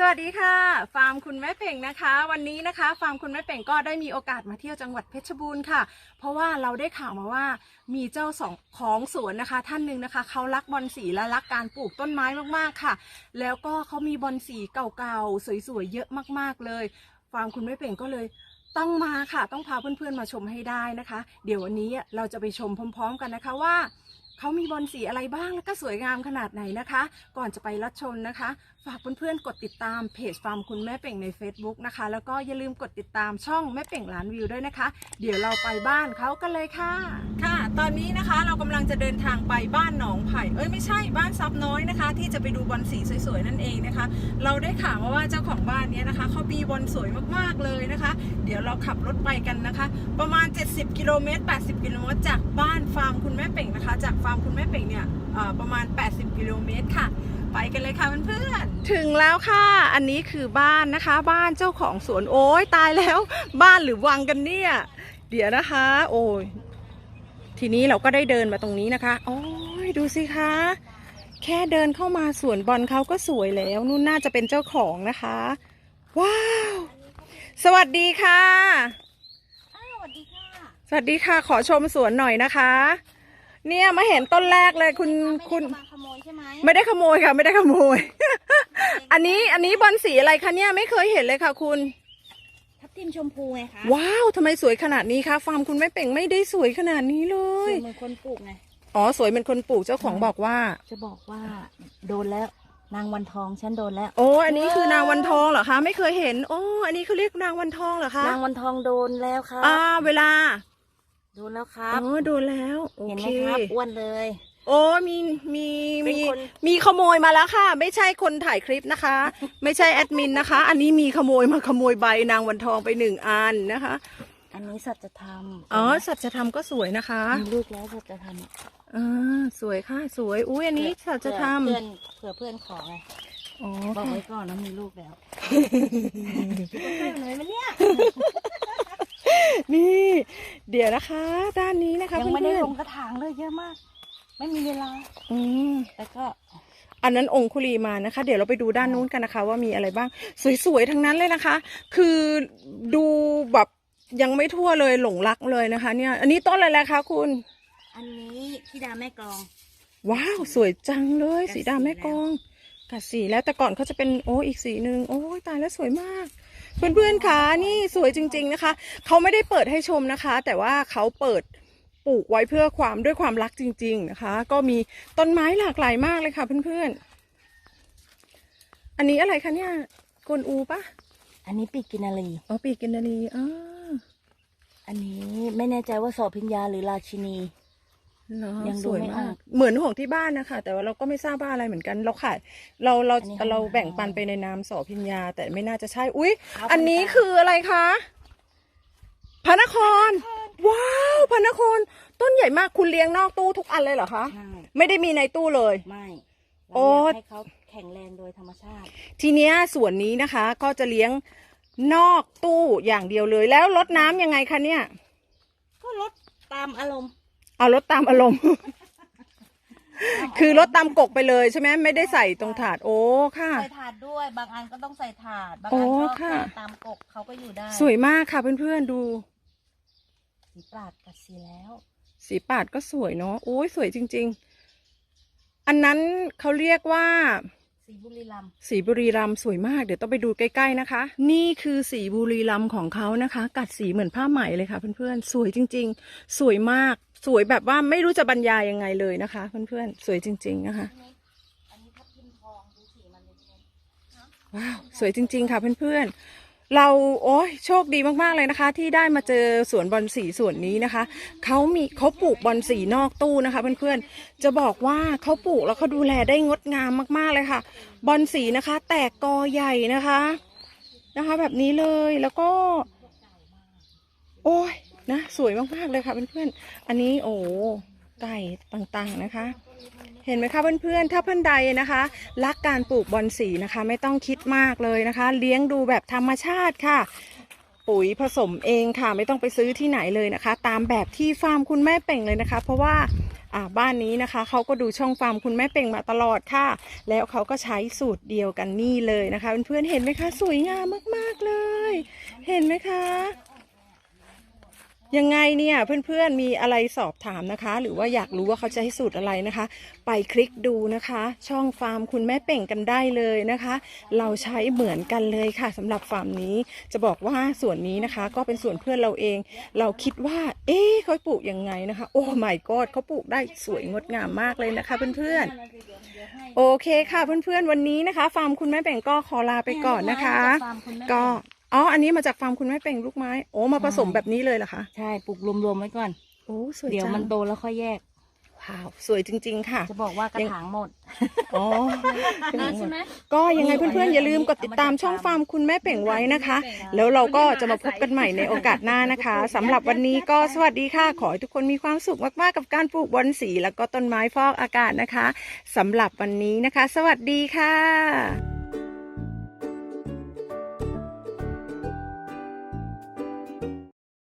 สวัสดีค่ะ ฟาร์มคุณแม่เป่งนะคะ วันนี้นะคะ ฟาร์มคุณแม่เป่งก็ได้มีโอกาสมาเที่ยวจังหวัดเพชรบูรณ์ค่ะ เพราะว่าเราได้ข่าวมาว่ามีเจ้าสองของสวนนะคะ ท่านหนึ่งนะคะเขารักบอลสีและรักการปลูกต้นไม้มากๆค่ะ แล้วก็เขามีบอลสีเก่าๆสวยๆเยอะมากๆเลย ฟาร์มคุณแม่เป่งก็เลยต้องมาค่ะ ต้องพาเพื่อนๆมาชมให้ได้นะคะ เดี๋ยววันนี้เราจะไปชมพร้อม ๆ กันนะคะว่า เขามีบอลสีอะไรบ้างแล้วก็สวยงามขนาดไหนนะคะ ก่อนจะไปรับชมนะคะ ฝากเพื่อนๆกดติดตามเพจฟาร์มคุณแม่เป่งใน Facebook นะคะ แล้วก็อย่าลืมกดติดตามช่องแม่เป่งล้านวิวด้วยนะคะ เดี๋ยวเราไปบ้านเขากันเลยค่ะ ค่ะ ตอนนี้นะคะเรากำลังจะเดินทางไปบ้านหนองไผ่เอ้ยไม่ใช่บ้านซับน้อยนะคะ ที่จะไปดูบอลสีสวยๆนั่นเองนะคะ เราได้ข่าวมาว่าเจ้าของบ้านเนี้ยนะคะเขามีบอลสวยมากๆเลยนะคะ เดี๋ยวเราขับรถไปกันนะคะ ประมาณ 70 กิโลเมตร 80 กิโลเมตรจากบ้านฟาร์มคุณแม่เป่งนะคะจากฟาร์มคุณแม่เป่งเนี่ยเอ่อประมาณ 80 กิโลเมตรค่ะ ไปกันเลยค่ะเพื่อนๆถึงแล้วค่ะ อันนี้คือบ้านนะคะ บ้านเจ้าของสวนโอ้ยตายแล้ว บ้านหรือวังกันเนี่ย เดี๋ยวนะคะ โอ้ยทีนี้เราก็ได้เดินมาตรงนี้นะคะ โอ้ยดูสิคะ แค่เดินเข้ามาสวนบอลเขาก็สวยแล้ว นู่นน่าจะเป็นเจ้าของนะคะ ว้าว สวัสดีค่ะอ้าวสวัสดีค่ะ สวัสดีค่ะ ขอชมสวนหน่อยนะคะ เนี่ยมาเห็นต้นแรกเลยคุณคุณมาขโมยใช่ไหมไม่ได้ขโมยค่ะ ไม่ได้ขโมย อันนี้อันนี้บอลสีอะไรคะเนี่ยไม่เคยเห็นเลยค่ะ คุณ ทับทิมชมพูไงคะว้าวทำไมสวยขนาดนี้คะฟาร์มคุณไม่เป่งไม่ได้สวยขนาดนี้เลสยวยเหมือนคนปลูกไง อ๋อสวยเป็นคนปลูกเจ้าของบอกว่า จะบอกว่าโดนแล้วนางวันทองฉันโดนแล้ว โอ้อันนี้คือนางวันทองเหรอคะ ไม่เคยเห็นโอ้อันนี้เขาเรียกนางวันทองเหรอคะนางวันทองโดนแล้วครับอ่าเวลา โดนแล้วครับ อ๋อดูแล้วโอเห็นไหเคมครับอ้วนเลย โอ้มีมีเป็นมีคน มีขโมยมาแล้วค่ะ ไม่ใช่คนถ่ายคลิปนะคะ ไม่ใช่แอดมินนะคะ อันนี้มีขโมยมาขโมยใบนางวันทองไปหนึ่งอันนะคะอันนี้สัจธรรมอ๋อสัจธรรมก็สวยนะคะมีลูกแล้วสัจธรรมอะอ่าสวยค่ะสวยอุ้ยอันนี้สัจธรรมเพื่อนเผื่อเพื่อนขอไงอ๋อบอกค่ะ ไว้ก่อนนะมีลูกแล้วเพื่อนเลยมันเนี่ยนี่ เดี๋ยวนะคะ ด้านนี้นะคะยังไม่ได้เพื่อนลงกระถางเลยเยอะมาก ไม่มีเวลาๆอืมแต่ก็อันนั้นองคุลีมานะคะ เดี๋ยวเราไปดูด้านนู้นกันนะคะ ว่ามีอะไรบ้าง สวยๆทั้งนั้นเลยนะคะ คือดูแบบยังไม่ทั่วเลยหลงรักเลยนะคะ เนี่ย อันนี้ต้นอะไรแล้วคะคุณ อันนี้ที่ดาแม่กลอง ว้าว สวยจังเลยกัดสีสีดำแม่แล้ว กองกัดสีแล้วแต่ก่อนเขาจะเป็นโอ้อีกสีหนึ่งโอ้ยตายแล้วสวยมาก เพื่อนๆคะนี่สวยจริง ๆนะคะ เขาไม่ได้เปิดให้ชมนะคะ แต่ว่าเขาเปิดปลูกไว้เพื่อความด้วยความรักจริง ๆนะคะ ก็มีต้นไม้หลากหลายมากเลยค่ะเพื่อนๆ อันนี้อะไรคะเนี่ยกวนอูปะอันนี้ปีกกินารีอ๋อปีกกินนารีอ๋ออันนี้ไม่แน่ใจว่าโสอพิญญาหรือราชินี เหรอยังสดูวยไม่อมาอกกเหมือนของที่บ้านนะคะ แต่ว่าเราก็ไม่ทราบว่าอะไรเหมือนกัน เราขายเราเราอันนี้เราห้องแบ่งปันไปในนามสอพิญญา แต่ไม่น่าจะใช่ อุ๊ย ครับอันนี้คุณตาคืออะไรคะพระนคร ว้าวพระนคร ต้นใหญ่มากคุณเลี้ยงนอกตู้ทุกอันเลยเหรอคะ ใช่ ไม่ได้มีในตู้เลย ไม่โอ้เราอยากให้เขาแข็งแรงโดยธรรมชาติ ทีเนี้ยส่วนนี้นะคะ ก็จะเลี้ยงนอกตู้อย่างเดียวเลย แล้วรดน้ำยังไงคะเนี่ย ก็ลดตามอารมณ์ เอารดตามอารมณ์ คือรดตามกกไปเลยใช่ไหมไม่ได้ใส่ตรงถาด โอ้ค่ะ ใส่ถาดด้วย บางอันก็ต้องใส่ถาด บางโอ้อันก็ค่ะตามกกเขาก็อยู่ได้สวยมากค่ะเพื่อนๆดู สีปราดกับสีแล้ว สีปาดก็สวยเนาะโอ้ยสวยจริง ๆ อันนั้นเขาเรียกว่า สีบุรีรัมย์สีบุรีรัมย์สวยมากเดี๋ยวต้องไปดูใกล้ๆนะคะ นี่คือสีบุรีรัมย์ของเขานะคะ กัดสีเหมือนผ้าไหมเลยค่ะเพื่อนๆ สวยจริงๆ สวยมาก สวยแบบว่าไม่รู้จะบรรยายยังไงเลยนะคะ เพื่อนๆ สวยจริง ๆ นะคะ ว้าว สวยจริง ๆ ค่ะเพื่อนๆ เราโอ้ยโชคดีมากๆเลยนะคะ ที่ได้มาเจอสวนบอลสีสวนนี้นะคะเขามีเขาปลูกบอลสีนอกตู้นะคะ เพื่อนๆ จะบอกว่าเขาปลูกแล้วเขาดูแลได้งดงามมากๆเลยค่ะ บอลสีนะคะ แตกกอใหญ่นะคะ นะคะ แบบนี้เลยแล้วก็ สวยมากๆเลยค่ะเพื่อนๆ อันนี้โอ้ไก่ต่างๆนะคะ เห็นไหมคะเพื่อนๆ ถ้าเพื่อนใดนะคะ รักการปลูกบอนสีนะคะ ไม่ต้องคิดมากเลยนะคะ เลี้ยงดูแบบธรรมชาติค่ะ ปุ๋ยผสมเองค่ะ ไม่ต้องไปซื้อที่ไหนเลยนะคะ ตามแบบที่ฟาร์มคุณแม่เป่งเลยนะคะ เพราะว่าอ่าบ้านนี้นะคะเขาก็ดูช่องฟาร์มคุณแม่เป่งมาตลอดค่ะ แล้วเขาก็ใช้สูตรเดียวกันนี่เลยนะคะเพื่อนๆเห็นไหมคะ สวยงามมากๆเลย เห็นไหมคะ ยังไงเนี่ยเพื่อนๆมีอะไรสอบถามนะคะ หรือว่าอยากรู้ว่าเขาจะให้สูตรอะไรนะคะ ไปคลิกดูนะคะ ช่องฟาร์มคุณแม่เป่งกันได้เลยนะคะ เราใช้เหมือนกันเลยค่ะสำหรับฟาร์มนี้จะบอกว่าส่วนนี้นะคะ ก็เป็นส่วนเพื่อนเราเอง เราคิดว่า เอ๊ะเขาปลูกยังไงนะคะ โอ้ my god เขาปลูกได้สวยงดงามมากเลยนะคะ เพื่อนๆโอเคค่ะเพื่อนๆวันนี้นะคะ ฟาร์มคุณแม่เป่งก็ขอลาไปก่อนนะคะฟาร์มคุณแม่ก็ อ๋อ อันนี้มาจากฟาร์มคุณแม่เป่งลูกไม้ โอ้ มาผสมแบบนี้เลยเหรอคะ ใช่ ปลูกรวมๆไว้ก่อน โอ้สวยเดี๋ยวจังมันโตแล้วค่อยแยก ว้าว สวยจริง ๆ ค่ะ จะบอกว่ากระถางหมด อ๋อใช่ไหมก็ยังไงนี่เพื่อนๆ อย่าลืมกดติดตามเอามาช่องฟาร์มคุณแม่เป่งไว้นะคะแม่เป่งแล้วเราก็จะมาพบกันใหม่ในโอกาสหน้านะคะสำหรับวันนี้ก็สวัสดีค่ะ ขอให้ทุกคนมีความสุขมากๆ กับการปลูกบอนสี แล้วก็ต้นไม้ฟอกอากาศนะคะสำหรับวันนี้นะคะ สวัสดีค่ะ